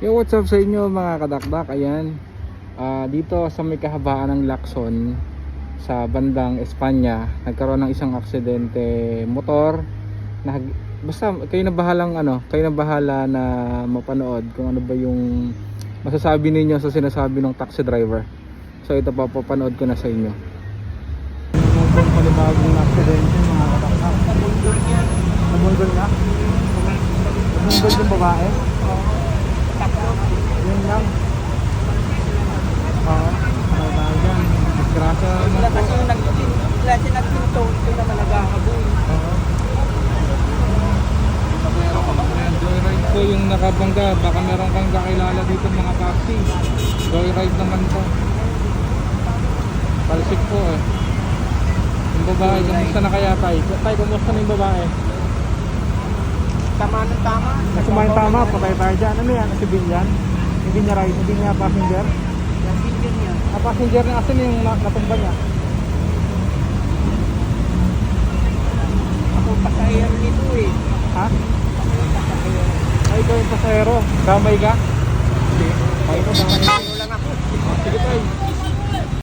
Yo, what's up sa inyo mga kadakdak? Ayan. Ah, dito sa may kahabaan ng Lacson sa bandang Espanya, nagkaroon ng isang aksidente motor. Nag basta kayo na bahalang ano, kayo na bahala na mapanood kung ano ba yung masasabi ninyo sa sinasabi ng taxi driver. So ito pa papanood ko na sa inyo. Panibagong aksidente mga kadakdak. Nabundol na? Nabundol yung babae? Yun lang. Oo. Ano tayo dyan? Disgrasya Wala kasi yung nagpinto, wala siya nagpinto, hindi naman naghahabol. Oo. Ayan, Joyride po yung nakabangga. Baka meron kang kakilala dito mga taxi. Joyride naman to. Palsik po eh. Yung babae, kamusta na kaya tay? Tay, kamusta na yung babae? Tama ng tama. Nasumayin tama, patay tayo dyan. Ano yan? Civilian? Hindi niya ride, hindi niya passenger? Yung video niya. Ah, passenger na asan yung na- natumba niya? Ako pasahero nito eh. Ha? Ay, ikaw yung pasahero. Damay ka? Hindi. Ay, ito damay.